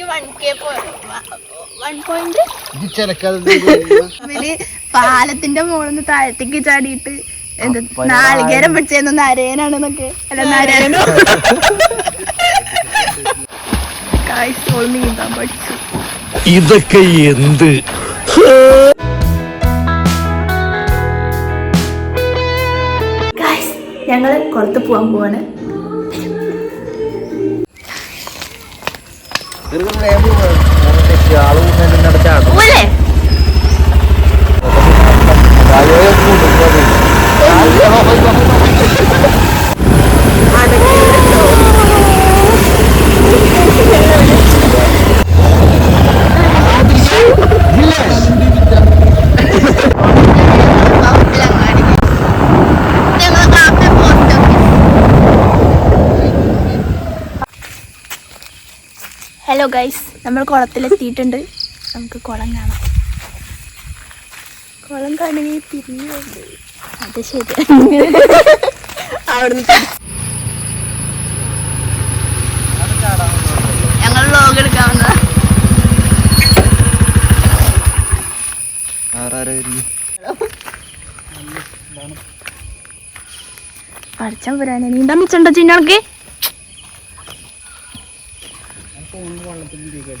എനിക്ക് one K one point ഇത് ചിലക്കത് അവർ പാലത്തിന്റെ മുകളിൽ താഴത്തേക്ക് ചാടിയിട്ട് എന്ത് നാളികേരം പിടിച്ചെന്ന് നരേനാണെന്നൊക്കെ. അല്ല നരേനോ? നീന്താൻ പഠിച്ചു. ഇതൊക്കെ എന്ത്? ഞങ്ങൾ ഞങ്ങൾ പോകാൻ പോവാൻ പോവാണ്. ആൾ ഹലോ ഗൈസ് നമ്മൾ കുളത്തിലെത്തിയിട്ടുണ്ട്. നമുക്ക് കുളം കാണാം. കുളം കാണുകയും തിരിഞ്ഞുണ്ട് അത് ശരി. അവിടുന്ന് ഞങ്ങൾ ലോഗ് എടുക്കാവുന്ന പഠിച്ചാൻ പോരാനെ നീന്താൻ വെച്ചിട്ടുണ്ടോ ചിന്നക്ക്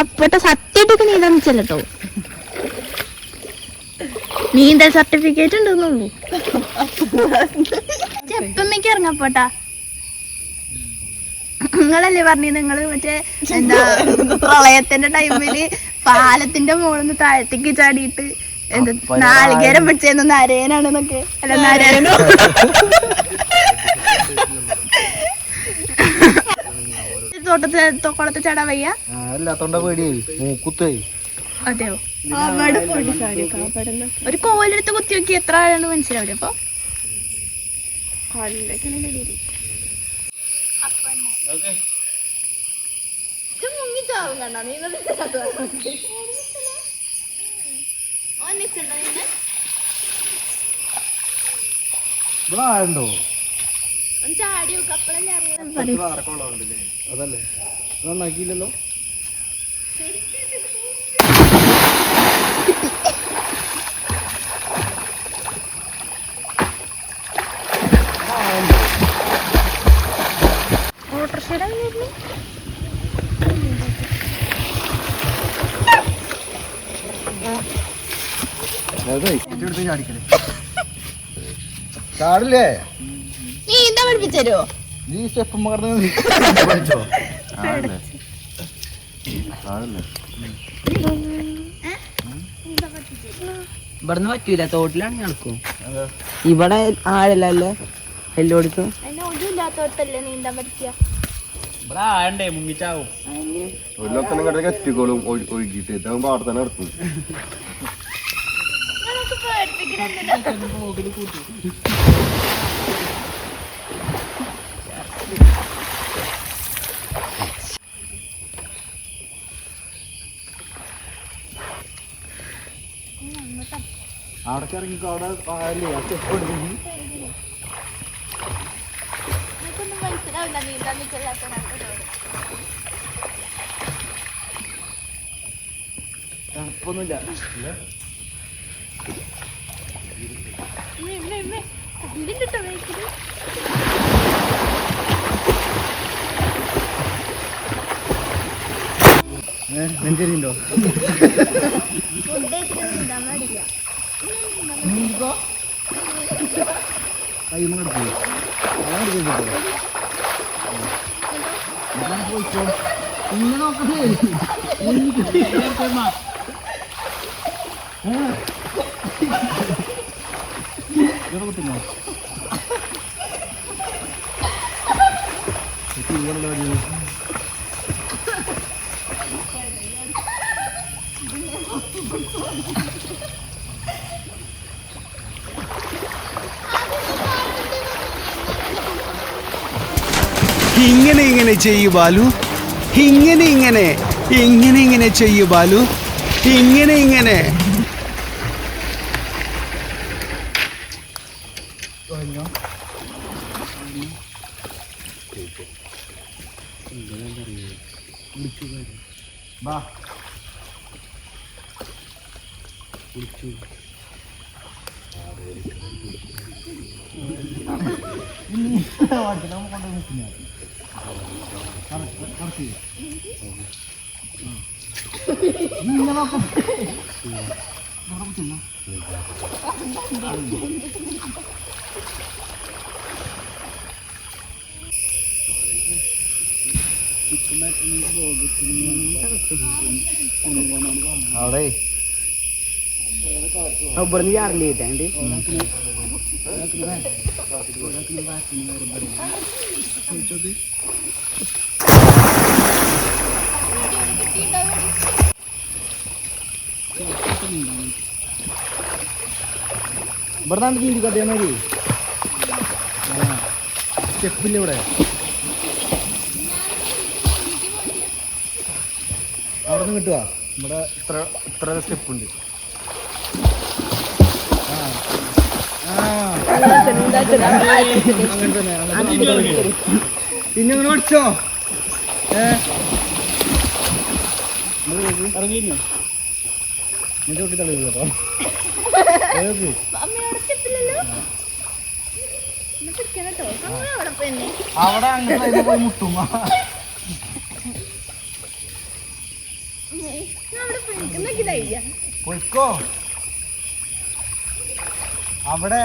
അപ്പോട്ടെ സത്യമായിട്ടൊക്കെ നീന്താൻ വെച്ചല്ലോ നീന്തൽ സർട്ടിഫിക്കറ്റ് ഉണ്ടെന്നുള്ളൂ. ചെപ്പമ്മയ്ക്ക് ഇറങ്ങപ്പോട്ടാ. നിങ്ങളല്ലേ പറഞ്ഞു നിങ്ങൾ മറ്റേ എന്താ പ്രളയത്തിന്റെ ടൈമിൽ പാലത്തിന്റെ മുകളിൽ നിന്ന് താഴത്തേക്ക് ചാടിയിട്ട് എന്ത് നാളികേരം പിടിച്ചെന്ന് നരേനാണെന്നൊക്കെ അല്ല നരേനോ തോട്ടത്തിൽ കുളത്ത് ചാടാൻ വയ്യ? അല്ലാത്തോണ്ട പേടിയായി. മൂക്കുത്തായി അതെയോ? അവിടെ പോയിട്ട് ചാടിയൊക്കെ അവിടെ ഒരു കോലെടുത്ത് കുത്തി നോക്കി എത്ര ആളാണ് മനസ്സിലാവില്ല അപ്പൊ? ഇത് മുങ്ങിച്ചാവും കണ്ട? നീ ഇവിടെ അറിയാം അതല്ലേ. നന്നാക്കിയില്ലല്ലോ ഓട്ടോറിക്ഷയുടെ ചാടില്ലേ നീ എന്താ പഠിപ്പിച്ചോ നീ സ്റ്റെപ്പ് മറന്ന് പഠിച്ചോ? ഇവിടുന്ന് പറ്റൂല തോട്ടിലാണ് നടക്കും. ഇവിടെ ആഴല്ലേ എല്ലായിടത്തും. ഇവിടെ ആഴണ്ടേ മുങ്ങിച്ചാവും. ഒരിടത്തന്നെ ഇങ്ങോട്ടേക്ക് എത്തിക്കോളും ഒഴു- ഒഴുകിയിട്ട്. അവിടെ തന്നെ നടത്തും നിനക്ക് പേടിപ്പിക്കണെന്നില്ല അവിടെ ഇറങ്ങിക്കോ അവിടെ ആഴല്ലേ ആ സ്റ്റെപ്പ് എടുക്കുന്നു മനസ്സിലാവില്ല നീന്താൻ തണുപ്പൊന്നുമില്ല കണ്ടിട്ടോ വേക്കിൽ നെഞ്ചരിണ്ടോ ഇങ്ങനെ കഴിച്ചിട്ട് നീന്താൻ പാടില്ല ഇങ്ങനെ നടക്കൂ ബാലു. ഇങ്ങനെ ഇങ്ങനെ ഇങ്ങനെ ഇങ്ങനെ ഇങ്ങനെ ചെയ്യൂ ബാലു. ഇങ്ങനെ ഇങ്ങനെ. ഇങ്ങനെ ഇങ്ങനെ ചെയ്യൂ ബാലു ഇങ്ങനെ ഇങ്ങനെ അവിടെ ഇവിടുന്ന് ചാറിൽ കിട്ടാണ്ട് ഇവിടെ നിന്നാണ് ചീന്തി കത്തിയാൽ സ്റ്റെപ്പില്ല ഇവിടെ അവിടെ നിന്ന് കിട്ടുക ഇവിടെ ഇത്ര ഇത്ര സ്റ്റെപ്പ് ഉണ്ട്. പിന്നെ അങ്ങനെ പഠിച്ചോ? ഏ? ചോട്ടി തള്ളി കേട്ടോ കേട്ടോ? അവിടെ പോയി മുട്ടും പൊയ്ക്കോ അവിടെ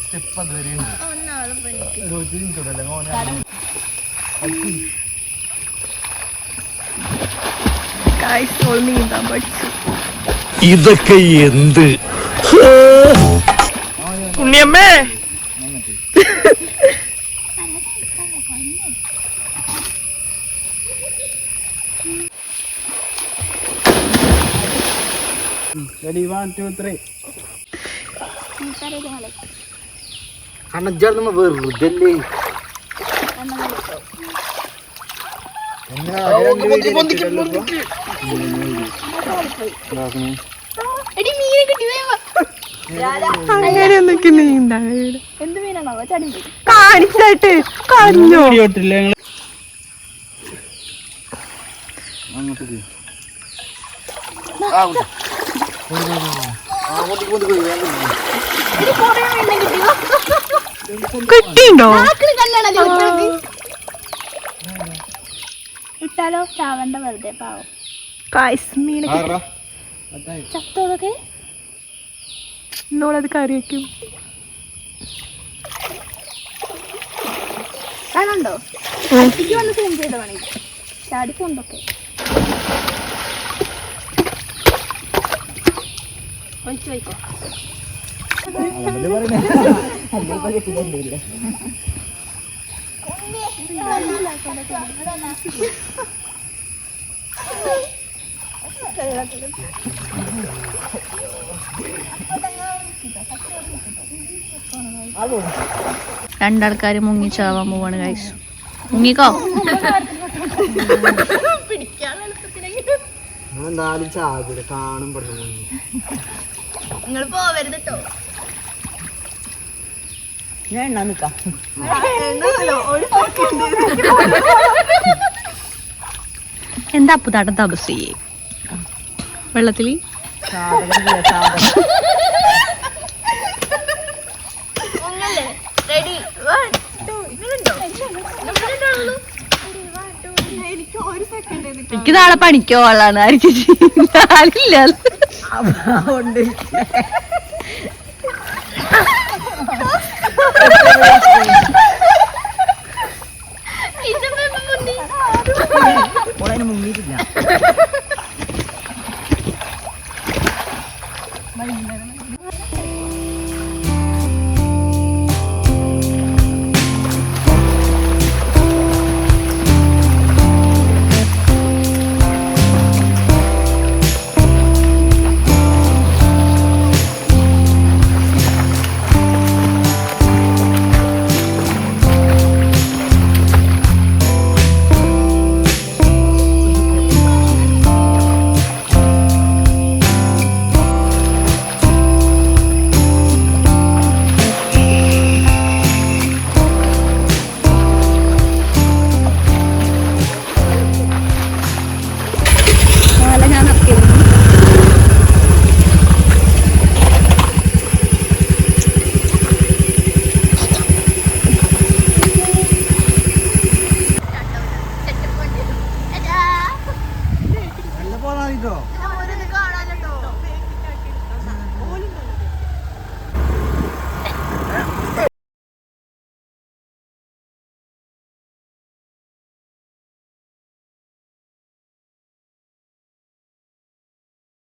സ്റ്റെപ്പ് അതുവരെ നീന്താൻ പഠിച്ചു ഇതൊക്കെ എന്ത്? ഉണ്ണിയമ്മേ. റെഡി വൺ ടു ത്രീ കണ്ണജാർന്ന് വെറുതെ എടി മീനെ കിട്ടി വേഗം എന്ത് മീനാണോ ചടി. പോയി കാണിച്ചായിട്ട് കഞ്ഞോ. കിട്ടിണ്ടോ ഇട്ടാലോ? ചാവണ്ട വെറുതെ പാവം. കായ്സ് മീനെ ചത്തോതൊക്കെ എന്നോളത് കറി വെക്കും. കാണുണ്ടോ വന്ന് സൂം ചെയ്ത വേണമെങ്കിൽ ചാടി കൊണ്ടൊക്കെ ഒഴിച്ചു വയ്ക്കോ രണ്ടാൾക്കാർ മുങ്ങിച്ചാവാൻ പോവാണ് ഗൈസ് മുങ്ങിക്കോ? എന്തായാലും ചാകൂല കാണും പറഞ്ഞു നിങ്ങൾ പോവരുത് കേട്ടോ ഞാൻ നിക്കാം. എന്താ അപ്പുതാട്ടം തപസ് ചെയ്യേ വെള്ളത്തിൽ റെഡി എനിക്ക് നാളെ പണിക്കോ ആളാണ്. ആരിച്ചേച്ചി go.